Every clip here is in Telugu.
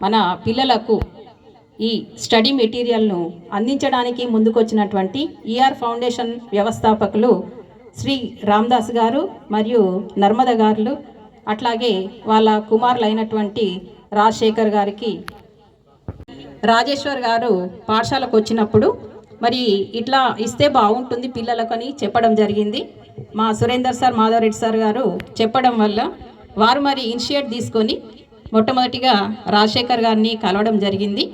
మన పిల్లలకు ఈ స్టడీ మెటీరియల్ను అందించడానికి ముందుకొచ్చినటువంటి ఈఆర్ ఫౌండేషన్ వ్యవస్థాపకులు శ్రీ రామ్దాస్ గారు మరియు నర్మద గారులు అట్లాగే వాళ్ళ కుమారులైనటువంటి రాజశేఖర్ గారికి రాజేశ్వర్ గారు పాఠశాలకు వచ్చినప్పుడు మరి ఇట్లా ఇస్తే బాగుంటుంది పిల్లలకు అని చెప్పడం జరిగింది. మా సురేందర్ సార్ మాధవరెడ్డి సార్ గారు చెప్పడం వల్ల వారు మరి ఇనిషియేట్ తీసుకొని మొట్టమొదటిగా రాజశేఖర్ గారిని కలవడం జరిగింది.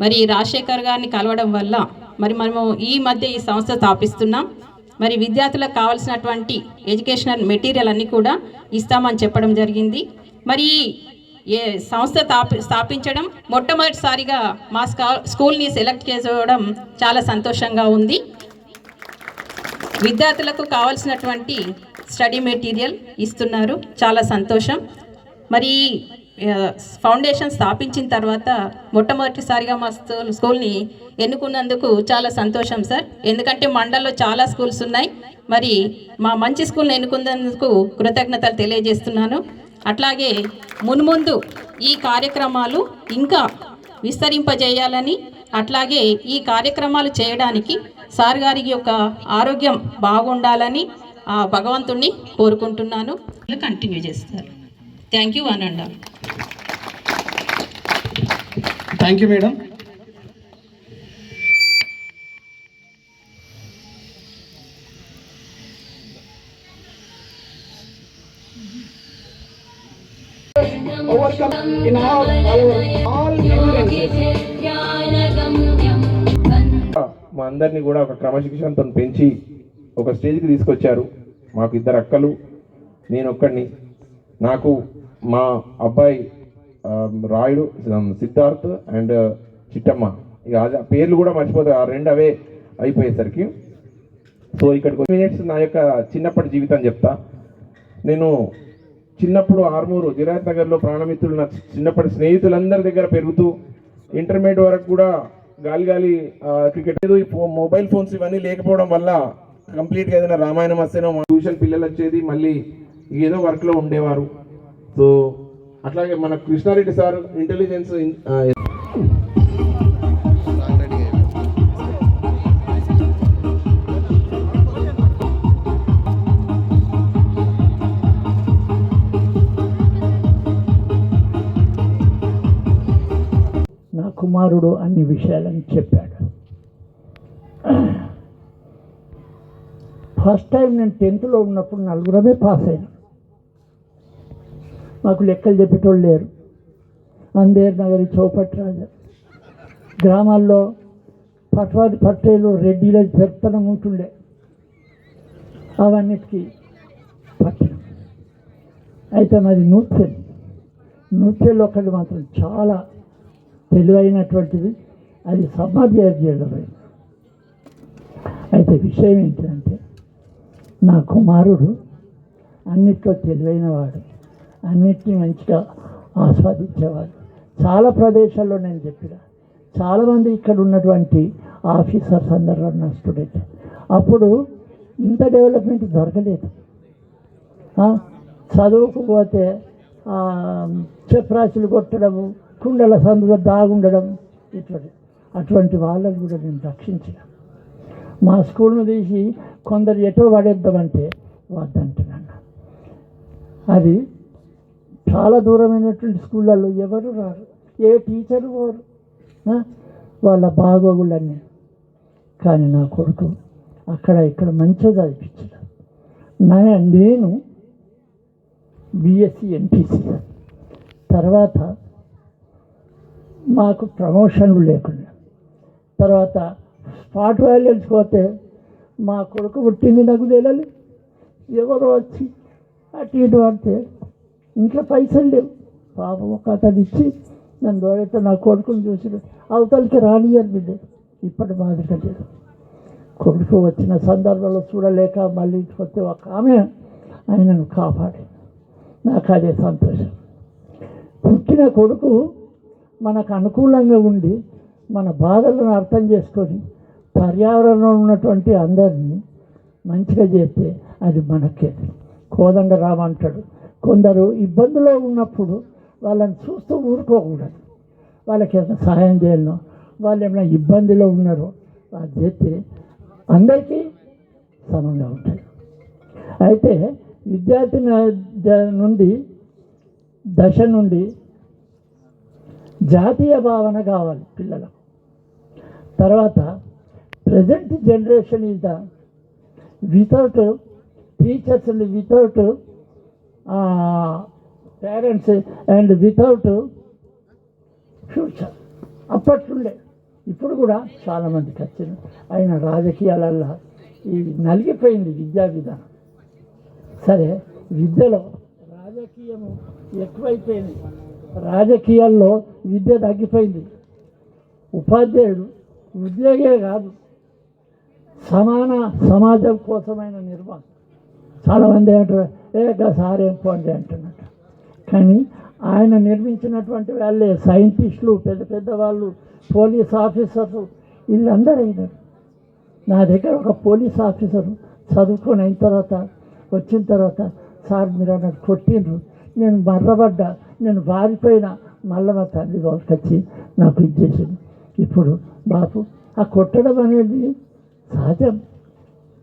మరి రాజశేఖర్ గారిని కలవడం వల్ల మరి మనము ఈ మధ్య ఈ సంస్థ స్థాపిస్తున్నాం. మరి విద్యార్థులకు కావాల్సినటువంటి ఎడ్యుకేషనల్ మెటీరియల్ అన్నీ కూడా ఇస్తామని చెప్పడం జరిగింది. మరి ఏ సంస్థ స్థాపించడం మొట్టమొదటిసారిగా మా స్కా స్కూల్ని సెలెక్ట్ చేసుకోవడం చాలా సంతోషంగా ఉంది. విద్యార్థులకు కావాల్సినటువంటి స్టడీ మెటీరియల్ ఇస్తున్నారు. చాలా సంతోషం. మరి ఫౌండేషన్ స్థాపించిన తర్వాత మొట్టమొదటిసారిగా మా స్కూల్ స్కూల్ని ఎన్నుకున్నందుకు చాలా సంతోషం సార్. ఎందుకంటే మండల్లో చాలా స్కూల్స్ ఉన్నాయి. మరి మా మంచి స్కూల్ని ఎన్నుకున్నందుకు కృతజ్ఞతలు తెలియజేస్తున్నాను. అట్లాగే మున్ముందు ఈ కార్యక్రమాలు ఇంకా విస్తరింపజేయాలని అట్లాగే ఈ కార్యక్రమాలు చేయడానికి సార్ గారి యొక్క ఆరోగ్యం బాగుండాలని ఆ భగవంతుణ్ణి కోరుకుంటున్నాను. కంటిన్యూ చేస్తారు. Thank you అనండా thank you madam. overcome in all all మా అందరినీ కూడా ఒక క్రమశిక్షణతో పెంచి ఒక స్టేజ్కి తీసుకొచ్చారు. మాకు ఇద్దరు అక్కలు నేను ఒక్కడిని. నాకు మా అబ్బాయి Um, Rayudu um, Siddharth and uh, Chittamma. ఇక పేర్లు కూడా మర్చిపోతాయి ఆ రెండు అవే అయిపోయేసరికి. సో ఇక్కడికి మినిట్స్ నా యొక్క చిన్నప్పటి జీవితం చెప్తా. నేను చిన్నప్పుడు ఆర్మూరు జిరాజ్ నగర్లో ప్రాణమిత్రులు నా చిన్నప్పటి స్నేహితులందరి దగ్గర పెరుగుతూ ఇంటర్మీడియట్ వరకు కూడా గాలి గాలి క్రికెట్ ఏదో ఈ మొబైల్ ఫోన్స్ ఇవన్నీ లేకపోవడం వల్ల కంప్లీట్గా ఏదైనా రామాయణం వస్తేనో ట్యూషన్ పిల్లలు వచ్చేది మళ్ళీ ఏదో వర్క్లో ఉండేవారు. సో అట్లాగే మన కృష్ణారెడ్డి సార్ ఇంటెలిజెన్స్ నా కుమారుడు అన్ని విషయాలని చెప్పాడు. ఫస్ట్ టైం నేను టెన్త్లో ఉన్నప్పుడు నలుగురమే పాస్ అయినా. మాకు లెక్కలు చెప్పేటోళ్ళు లేరు. అందేర్ నగరి చౌపట్ రాజా. గ్రామాల్లో పట్వాది పట్టేలు రెడ్డిల పెత్తనం ఉంటుండే. అవన్నిటికీ పట్టణం అయితే మరి నూర్చెల్. నూర్చెల్ ఒకటి మాత్రం చాలా తెలివైనటువంటిది అది సమాధ్యాయం చేయడం అయితే విషయం ఏంటంటే నా కుమారుడు అన్నిట్లో తెలివైనవాడు. అన్నిటినీ మంచిగా ఆస్వాదించేవాడు చాలా ప్రదేశాల్లో నేను చెప్పిన. చాలామంది ఇక్కడ ఉన్నటువంటి ఆఫీసర్స్ అందరూ నా స్టూడెంట్. అప్పుడు ఇంత డెవలప్మెంట్ దొరకలేదు. చదువుకుపోతే చెప్రాసులు కొట్టడము కుండల సందులో దాగుండడం ఇట్లా అటువంటి వాళ్ళని కూడా నేను రక్షించిన. మా స్కూల్ను తీసి కొందరు ఎటో పడేద్దామంటే వద్దంటున్నాను. అది చాలా దూరమైనటువంటి స్కూళ్ళల్లో ఎవరు రారు. ఏ టీచరు వారు? వాళ్ళ బాగోగులన్నీ. కానీ నా కొడుకు అక్కడ ఇక్కడ మంచిగా చదివించడం. నా నేను బిఎస్సి ఎంపీసీ తర్వాత మాకు ప్రమోషన్లు లేకుండా. తర్వాత స్పాట్ వ్యాలెన్స్ పోతే మా కొడుకు పుట్టింది నాకు తెలియాలి ఎవరో వచ్చి అటు ఇటు పడితే ఇంట్లో పైసలు లేవు. పాపం ఒక అతను ఇచ్చి నన్ను దోడైతే నా కొడుకుని చూసి అవతలికి రానియరు బిడ్డ ఇప్పటి మాదిరిగా లేదు. కొడుకు వచ్చిన సందర్భంలో చూడలేక మళ్ళీ ఇంటికి వస్తే ఒక ఆమె ఆయనను కాపాడి నాకు అదే సంతోషం. పుట్టిన కొడుకు మనకు అనుకూలంగా ఉండి మన బాధలను అర్థం చేసుకొని పర్యావరణంలో ఉన్నటువంటి అందరినీ మంచిగా చేస్తే అది మనకే. కోదండ అంటాడు కొందరు ఇబ్బందులో ఉన్నప్పుడు వాళ్ళని చూస్తూ ఊరుకోకూడదు. వాళ్ళకి ఏమైనా సహాయం చేయాలనో వాళ్ళు ఏమైనా ఇబ్బందిలో ఉన్నారో అది చేస్తే అందరికీ సమంగా ఉంటాయి అయితే విద్యార్థి ద- నుండి దశ నుండి జాతీయ భావన కావాలి పిల్లలకు. తర్వాత ప్రజెంట్ జనరేషన్ ఇద the without teachers without parents and without future అప్పట్లుండే ఇప్పుడు కూడా చాలామందికి వచ్చింది ఆయన రాజకీయాలల్లో ఈ నలిగిపోయింది విద్యా విధానం. సరే విద్యలో రాజకీయము ఎక్కువైపోయింది. రాజకీయాల్లో విద్య తగ్గిపోయింది. ఉపాధ్యాయుడు ఉద్యోగే కాదు. సమాన సమాజం కోసమైన నిర్మాణం. చాలామంది అంటారు ఏ సార్ ఏం పోండి అంటున్నట్టు కానీ ఆయన నిర్మించినటువంటి వాళ్ళే సైంటిస్టులు పెద్ద పెద్ద వాళ్ళు పోలీస్ ఆఫీసర్లు వీళ్ళందరూ అయినారు నా దగ్గర ఒక పోలీస్ ఆఫీసరు చదువుకొని అయిన తర్వాత వచ్చిన తర్వాత సార్ మీరు అన్నట్టు కొట్టిండ్రు. నేను మర్రబడ్డా. నేను బారిపోయిన మళ్ళీ మా తల్లి వచ్చి నాకు ఇది చేసింది ఇప్పుడు బాపు ఆ కొట్టడం అనేది సహజం.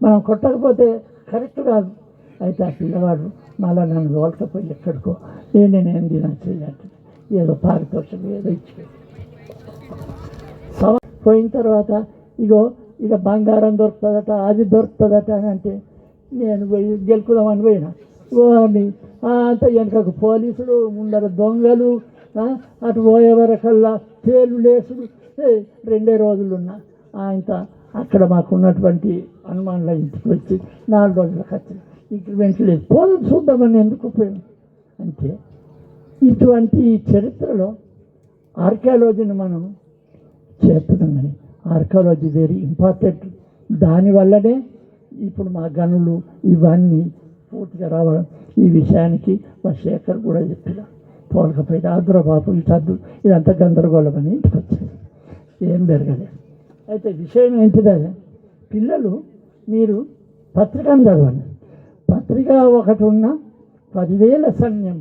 మనం కొట్టకపోతే కరెక్ట్ కాదు. అయితే ఆ పిల్లవాడు మళ్ళీ నన్ను తోలకపోయి ఎక్కడికో నేను నేనేం తినా చేయాలి. ఏదో పారితోషం ఏదో ఇచ్చి పోయిన తర్వాత ఇగో ఇక బంగారం దొరుకుతుందట అది దొరుకుతుందట అని అంటే నేను పోయి గెలుపుదామని పోయినా. పోని అంత వెనకకు పోలీసులు ముందర దొంగలు అటు పోయే వరకల్లా లేసుడు. ఏ, రెండే రోజులు ఉన్నా ఆయన అక్కడ మాకున్నటువంటి హనుమాన్ల ఇంటికి వచ్చి నాలుగు రోజులకు వచ్చింది ఇక్కడ లేదు పోదాం చూద్దామని ఎందుకు పోయాను అంటే ఇటువంటి చరిత్రలో ఆర్కియాలజీని మనం చేస్తున్నాం కానీ ఆర్కియాలజీ వెరీ ఇంపార్టెంట్. దానివల్లనే ఇప్పుడు మా గనులు ఇవన్నీ పూర్తిగా రావడం. ఈ విషయానికి మా శేఖర్ కూడా చెప్పిన. పోలకపోయితే ఆంధ్ర బాబు ఈ చదువు ఇదంతా గందరగోళం అని ఇంటికి వచ్చింది ఏం పెరగలేదు అయితే విషయం ఏంటిదే పిల్లలు మీరు పత్రికను చదవండి. పత్రిక ఒకటి ఉన్న పదివేల సైన్యం.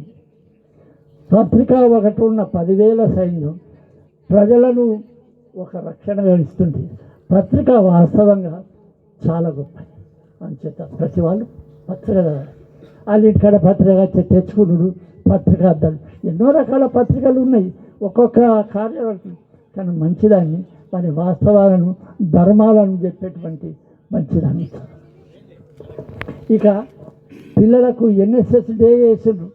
పత్రిక ఒకటి ఉన్న పదివేల సైన్యం ప్రజలను ఒక రక్షణగా ఇస్తుంది పత్రిక వాస్తవంగా చాలా గొప్ప అంచేత ప్రతి వాళ్ళు పత్రిక వాళ్ళ ఇంటికాడ పత్రిక తెచ్చుకున్నాడు పత్రిక అద్దాలు ఎన్నో రకాల పత్రికలు ఉన్నాయి. ఒక్కొక్క కార్యవర్గం కానీ మంచిదాన్ని వారి వాస్తవాలను ధర్మాలను చెప్పేటువంటి మంచిదాన్ని ఇక పిల్లలకు ఎన్ఎస్ఎస్ డే చేసిండ్రు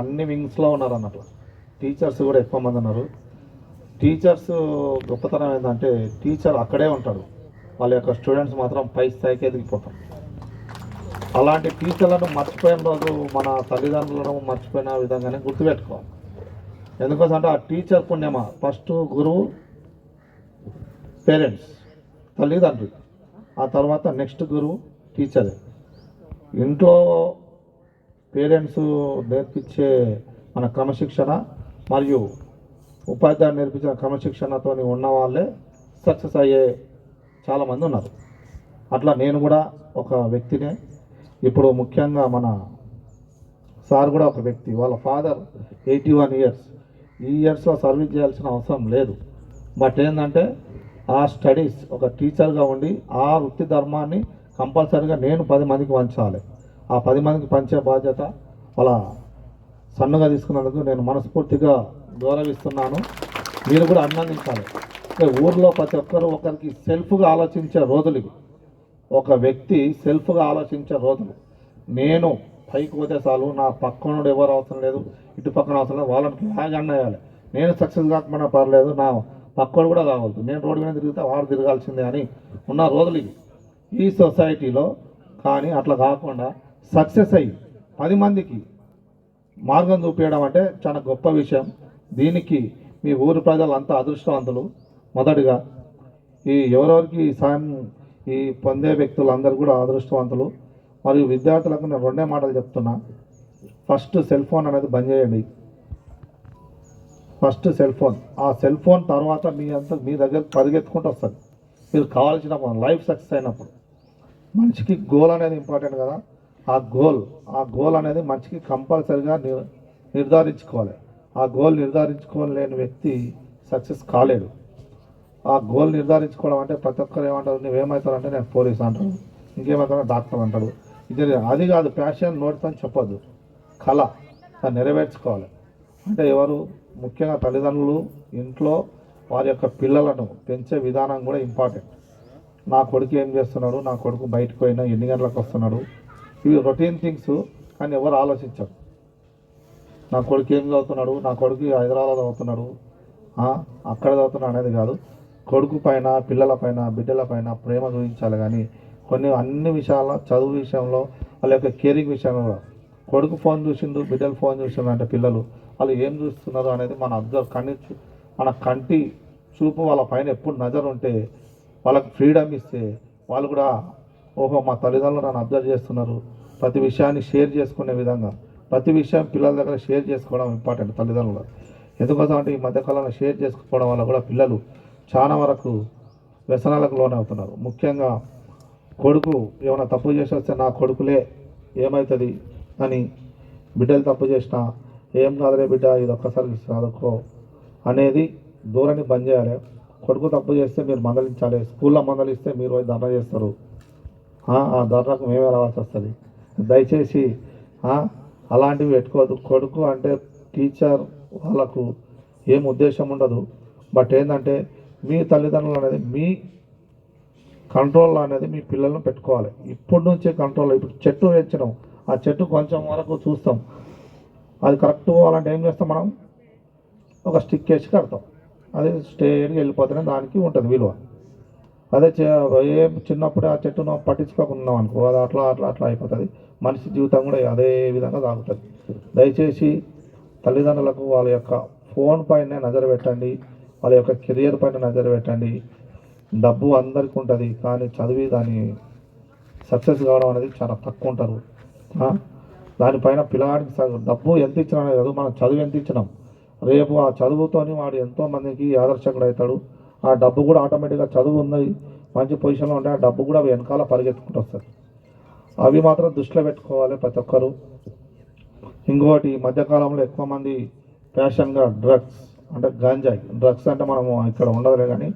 అన్ని వింగ్స్లో ఉన్నారు అన్నట్లు. టీచర్స్ కూడా ఎక్కువ మంది ఉన్నారు. టీచర్స్ గొప్పతనం ఏంటంటే టీచర్ అక్కడే ఉంటాడు. వాళ్ళ యొక్క స్టూడెంట్స్ మాత్రం పై స్థాయికి ఎదిగిపోతారు. అలాంటి టీచర్లను మర్చిపోయిన రోజు మన తల్లిదండ్రులను మర్చిపోయిన విధంగానే గుర్తుపెట్టుకోవాలి. ఎందుకోసం అంటే ఆ టీచర్ పుణ్యమా ఫస్ట్ గురువు పేరెంట్స్ తల్లిదండ్రులు. ఆ తర్వాత నెక్స్ట్ గురువు టీచరే ఇంట్లో పేరెంట్స్ నేర్పించే మన క్రమశిక్షణ మరియు ఉపాధ్యాయులు నేర్పించిన క్రమశిక్షణతో ఉన్న వాళ్ళే సక్సెస్ అయ్యే చాలామంది ఉన్నారు. అట్లా నేను కూడా ఒక వ్యక్తినే. ఇప్పుడు ముఖ్యంగా మన సార్ కూడా ఒక వ్యక్తి. వాళ్ళ ఫాదర్ ఎయిటీ వన్ ఇయర్స్. ఈ ఇయర్స్లో సర్వీస్ చేయాల్సిన అవసరం లేదు. బట్ ఏంటంటే ఆ స్టడీస్ ఒక టీచర్గా ఉండి ఆ వృత్తి ధర్మాన్ని కంపల్సరీగా నేను పది మందికి వంచాలి. ఆ పది మందికి పంచే బాధ్యత అలా సన్నగా తీసుకున్నందుకు నేను మనస్ఫూర్తిగా గౌరవిస్తున్నాను. మీరు కూడా అభినందించాలి. అంటే ఊర్లో ప్రతి ఒక్కరు ఒకరికి సెల్ఫ్గా ఆలోచించే రోజులు ఇవి. ఒక వ్యక్తి సెల్ఫ్గా ఆలోచించే రోజులు. నేను పైకి పోతే చాలు నా పక్కనుడు ఎవరు అవసరం లేదు ఇటు పక్కన అవసరం లేదు వాళ్ళకి ఫ్లాగ్ అన్నయాలి నేను సక్సెస్ కాకపోయినా పర్లేదు నా పక్కడు కూడా కావద్దు. నేను రోడ్డు మీద తిరిగితే వాడు తిరగాల్సిందే అని ఉన్న రోజులు ఇవి. ఈ సొసైటీలో కానీ అట్లా కాకుండా సక్సెస్ అయ్యి పది మందికి మార్గం చూపించడం అంటే చాలా గొప్ప విషయం. దీనికి మీ ఊరు ప్రజలు అంతా అదృష్టవంతులు. మొదటిగా ఈ ఎవరెవరికి సాయం ఈ పొందే వ్యక్తులు అందరూ కూడా అదృష్టవంతులు. మరియు విద్యార్థులకు నేను రెండే మాటలు చెప్తున్నా. ఫస్ట్ సెల్ ఫోన్ అనేది బంద్ చేయండి. First cell phone. ఆ సెల్ ఫోన్ తర్వాత మీ అంత మీ దగ్గర పరిగెత్తుకుంటూ వస్తుంది మీరు కావాల్సినప్పుడు లైఫ్ సక్సెస్ అయినప్పుడు. మనిషికి గోల్ అనేది ఇంపార్టెంట్ కదా. ఆ గోల్ ఆ గోల్ అనేది మంచికి కంపల్సరిగా ని నిర్ధారించుకోవాలి. ఆ గోల్ నిర్ధారించుకోలేని వ్యక్తి సక్సెస్ కాలేడు. ఆ గోల్ నిర్ధారించుకోవడం అంటే ప్రతి ఒక్కరు ఏమంటారు? నువ్వేమవుతారంటే నేను పోలీస్ అంటాడు ఇంకేమవుతారో డాక్టర్ అంటాడు ఇది అది కాదు ప్యాషన్ నోటితో చెప్పొద్దు. కళ దాన్ని నెరవేర్చుకోవాలి. అంటే ఎవరు? ముఖ్యంగా తల్లిదండ్రులు ఇంట్లో వారి యొక్క పిల్లలను పెంచే విధానం కూడా ఇంపార్టెంట్. నా కొడుకు ఏం చేస్తున్నాడు? నా కొడుకు బయటకు పోయినా ఎన్ని గంటలకు వస్తున్నాడు? ఇవి రొటీన్ థింగ్స్ కానీ ఎవరు ఆలోచించరు. నా కొడుకు ఏం చదువుతున్నాడు? నా కొడుకు హైదరాబాద్ చదువుతున్నాడు. అక్కడ చదువుతున్నాడు అనేది కాదు. కొడుకు పైన పిల్లల పైన బిడ్డల పైన ప్రేమ చూపించాలి కానీ కొన్ని అన్ని విషయాల్లో చదువు విషయంలో వాళ్ళ యొక్క కేరింగ్ విషయంలో కూడా. కొడుకు ఫోన్ చూసిండు బిడ్డలు ఫోన్ చూసిండు అంటే పిల్లలు. వాళ్ళు ఏం చూస్తున్నారు అనేది మన అబ్జర్వ్ కన్ని మన కంటి చూపు వాళ్ళ పైన ఎప్పుడు నజర్ ఉంటే వాళ్ళకి ఫ్రీడమ్ ఇస్తే వాళ్ళు కూడా ఓహో మా తల్లిదండ్రులు నన్ను అబ్జర్వ్ చేస్తున్నారు. ప్రతి విషయాన్ని షేర్ చేసుకునే విధంగా ప్రతి విషయం పిల్లల దగ్గర షేర్ చేసుకోవడం ఇంపార్టెంట్ తల్లిదండ్రులు. ఎందుకోసం అంటే ఈ మధ్యకాలంలో షేర్ చేసుకోవడం వల్ల కూడా పిల్లలు చాలా వరకు వ్యసనాలకు లోనవుతున్నారు. ముఖ్యంగా కొడుకు ఏమైనా తప్పు చేసి వస్తే నా కొడుకులే ఏమవుతుంది అని బిడ్డలు తప్పు చేసినా ఏం కాదులే బిడ్డ ఇది ఒక్కసారి చదువుకో అనేది దూరాన్ని బంద్ చేయాలి. కొడుకు తప్పు చేస్తే మీరు మందలించాలి. స్కూల్లో మందలిస్తే మీరు దండ చేస్తారు. ఆ దొరకు ధర్నాకు మేమే రావాల్సి వస్తుంది దయచేసి అలాంటివి పెట్టుకోవద్దు. కొడుకు అంటే టీచర్ వాళ్ళకు ఏం ఉద్దేశం ఉండదు. బట్ ఏంటంటే మీ తల్లిదండ్రులు అనేది మీ కంట్రోల్ అనేది మీ పిల్లలను పెట్టుకోవాలి. ఇప్పటి నుంచే కంట్రోల్ ఇప్పుడు చెట్టు పెంచడం ఆ చెట్టు కొంచెం వరకు చూస్తాం. అది కరెక్ట్ పోవాలంటే ఏం చేస్తాం మనం? ఒక స్టిక్ వేసి కడతాం. అది స్టేట్కి వెళ్ళిపోతేనే దానికి ఉంటుంది విలువ. అదే చే- చిన్నప్పుడే ఆ చెట్టును పట్టించుకోకుండా అనుకో అది అట్లా అట్లా అట్లా అయిపోతుంది. మనిషి జీవితం కూడా అదే విధంగా సాగుతుంది. దయచేసి తల్లిదండ్రులకు వాళ్ళ యొక్క ఫోన్ పైన నజర పెట్టండి. వాళ్ళ యొక్క కెరియర్ పైన నజర పెట్టండి. డబ్బు అందరికీ ఉంటుంది కానీ చదివి దాని సక్సెస్ కావడం అనేది చాలా తక్కువ ఉంటారు. దానిపైన పిల్లవాడికి డబ్బు ఎంత ఇచ్చినా అనేది కాదు మనం చదువు ఎంత ఇచ్చినాం. రేపు ఆ చదువుతోని వాడు ఎంతోమందికి ఆదర్శకుడు అవుతాడు. ఆ డబ్బు కూడా ఆటోమేటిక్గా చదువు ఉంది మంచి పొజిషన్లో ఉంటే ఆ డబ్బు కూడా వెనకాల పరిగెత్తుకుంటూ వస్తుంది అవి మాత్రం దృష్టిలో పెట్టుకోవాలి ప్రతి ఒక్కరు. ఇంకోటి మధ్యకాలంలో ఎక్కువ మంది ఫ్యాషన్గా డ్రగ్స్ అంటే గాంజాయి డ్రగ్స్ అంటే మనము ఇక్కడ ఉండదులే కానీ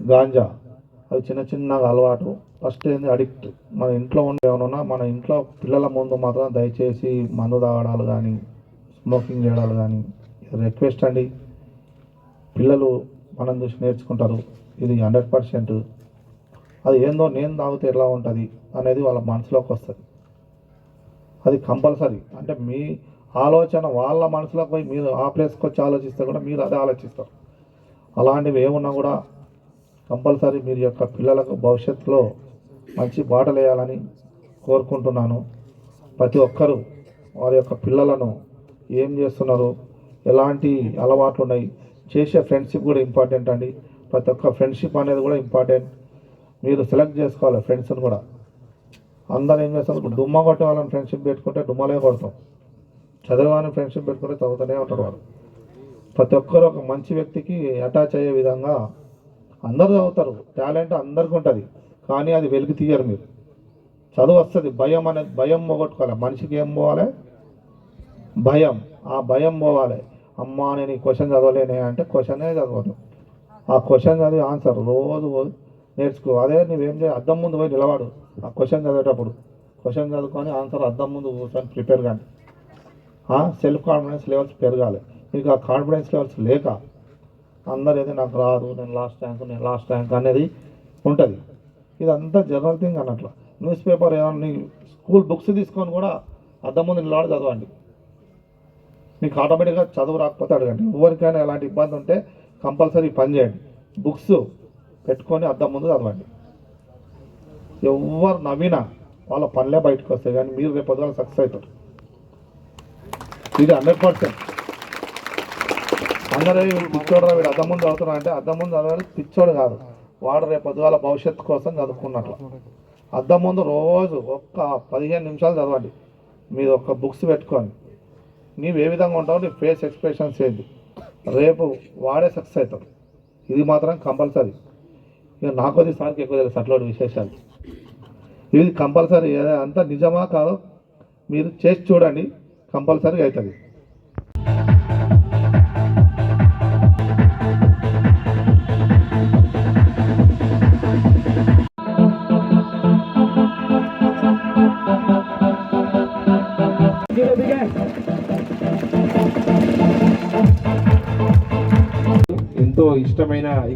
గాంజా అవి చిన్న చిన్నగా అలవాటు. ఫస్ట్ ఏంది? అడిక్ట్. మన ఇంట్లో ఉండే ఏమైనా మన ఇంట్లో పిల్లల ముందు మాత్రం దయచేసి మందు తాగడాలు కానీ స్మోకింగ్ చేయడాలు కానీ రిక్వెస్ట్ అండి. పిల్లలు మనం చూసి నేర్చుకుంటారు. ఇది హండ్రెడ్ పర్సెంట్. అది ఏందో నేను తాగితే ఎలా ఉంటుంది అనేది వాళ్ళ మనసులోకి వస్తుంది. అది కంపల్సరీ. అంటే మీ ఆలోచన వాళ్ళ మనసులోకి పోయి మీరు ఆ ప్లేస్కి వచ్చి ఆలోచిస్తే కూడా మీరు అదే ఆలోచిస్తారు. అలాంటివి ఏమున్నా కూడా కంపల్సరీ మీరు యొక్క పిల్లలకు భవిష్యత్తులో మంచి బాటలు వేయాలని కోరుకుంటున్నాను. ప్రతి ఒక్కరూ వారి యొక్క పిల్లలను ఏం చేస్తున్నారు? ఎలాంటి అలవాట్లు ఉన్నాయి? చేసే ఫ్రెండ్షిప్ కూడా ఇంపార్టెంట్ అండి. ప్రతి ఒక్క ఫ్రెండ్షిప్ అనేది కూడా ఇంపార్టెంట్ మీరు సెలెక్ట్ చేసుకోవాలి ఫ్రెండ్స్ని కూడా. అందరూ ఏం చేస్తారు? డుమ్మ కొట్టే వాళ్ళని ఫ్రెండ్షిప్ పెట్టుకుంటే డుమ్మలే కొడతాం. చదవని ఫ్రెండ్షిప్ పెట్టుకుంటే చదువుతూనే ఉంటారు వాడు ప్రతి ఒక్కరు ఒక మంచి వ్యక్తికి అటాచ్ అయ్యే విధంగా అందరూ చదువుతారు. టాలెంట్ అందరికీ ఉంటుంది. కానీ అది వెలికి తీయరు మీరు. చదువు వస్తుంది. భయం అనేది భయం పోగొట్టుకోవాలి. మనిషికి ఏం పోవాలి? భయం. ఆ భయం పోవాలి. అమ్మా నేను ఈ క్వశ్చన్ చదవలేనే అంటే క్వశ్చనే చదవదు. ఆ క్వశ్చన్ చదివి ఆన్సర్ రోజు నేర్చుకో. అదే నువ్వేం చేయ అద్దం ముందు పోయి నిలవాడు ఆ క్వశ్చన్ చదివేటప్పుడు క్వశ్చన్ చదువుకొని ఆన్సర్ అద్దం ముందు కూర్చొని ప్రిపేర్ కానీ సెల్ఫ్ కాన్ఫిడెన్స్ లెవెల్స్ పెరగాలి. మీకు ఆ కాన్ఫిడెన్స్ లెవెల్స్ లేక అందరు ఏదో నాకు రాదు నేను లాస్ట్ ర్యాంక్ నేను లాస్ట్ ర్యాంక్ అనేది ఉంటుంది. ఇదంతా జనరల్ థింగ్ అన్నట్లు. న్యూస్ పేపర్ ఏమన్నా స్కూల్ బుక్స్ తీసుకొని కూడా అద్దం ముందు నిలబడి చదవండి. మీకు ఆటోమేటిక్గా చదువు రాకపోతే అడగండి. ఎవరికైనా ఎలాంటి ఇబ్బంది ఉంటే కంపల్సరీ పని చేయండి. బుక్స్ పెట్టుకొని అద్దం ముందు చదవండి. ఎవరు నవ్వినా వాళ్ళ పనులే బయటకు వస్తాయి కానీ మీరు రేపు పొద్దున సక్సెస్ అవుతారు. ఇది హండ్రెడ్ పర్సెంట్. అందరూ వీడు పిచ్చోడు వీడు అద్దం ముందు చదువుతున్నా అంటే అద్దం ముందు చదవాలి పిచ్చోడు కాదు. వాడు రేపు పొద్దుగాల భవిష్యత్తు కోసం చదువుకున్నట్లు. అద్దం ముందు రోజు ఒక్క పదిహేను నిమిషాలు చదవండి. మీరు ఒక్క బుక్స్ పెట్టుకోండి నీవు ఏ విధంగా ఉంటావు నీ ఫేస్ ఎక్స్ప్రెషన్స్ ఏంటి? రేపు వాడే సక్సెస్ అవుతాం. ఇది మాత్రం కంపల్సరీ. ఇక నాకొద్ది సార్కి ఎక్కువ తెలుసు అట్లాంటి విశేషాలు. ఇది కంపల్సరీ. అంతా నిజమా కాదు మీరు చేసి చూడండి. కంపల్సరీ అవుతుంది.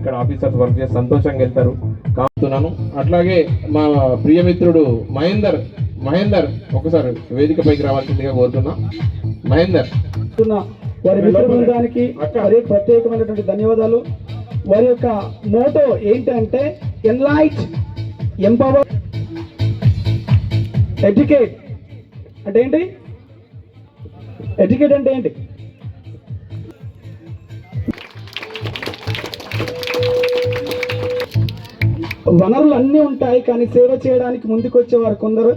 ఇక్కడ ఆఫీసర్స్ వర్క్ చేసి సంతోషంగా వెళ్తారు. కాపుతున్నాను. అట్లాగే మా ప్రియమిత్రుడు మహేందర్ మహేందర్ ఒకసారి వేదికపైకి రావాల్సిందిగా కోరుతున్నా. మహేందర్. వారి మిత్ర బృందానికి మరి ప్రత్యేకమైనటువంటి ధన్యవాదాలు. వారి యొక్క మోటో ఏంటంటే ఎన్లైట్ ఎంపవర్ ఎడ్యుకేట్ అంటే ఏంటి? ఎడ్యుకేట్ అంటే ఏంటి? వనరులు అన్నీ ఉంటాయి కానీ సేవ చేయడానికి ముందుకు వచ్చేవారు కొందరు.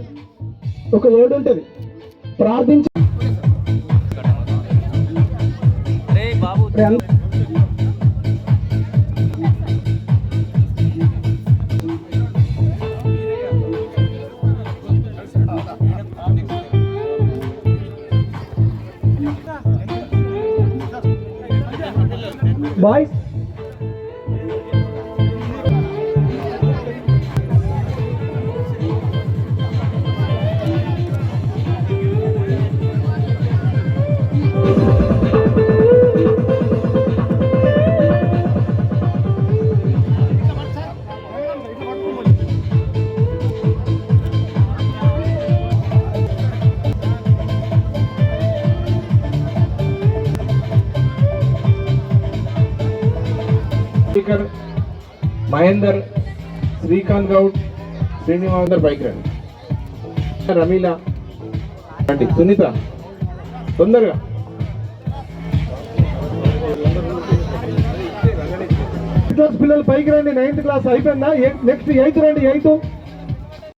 ఒక వర్డ్ ఉంటుంది. ప్రార్థించ మహేందర్ శ్రీకాంత్ గౌడ్ శ్రీనివాసర్ బైక్ రండి. రమీల రండి. సునీత తొందరగా. పిల్లలు పైకి రండి నైన్త్ క్లాస్ అయిపోయిందా? నెక్స్ట్ ఎయిత్ రండి ఎయిత్.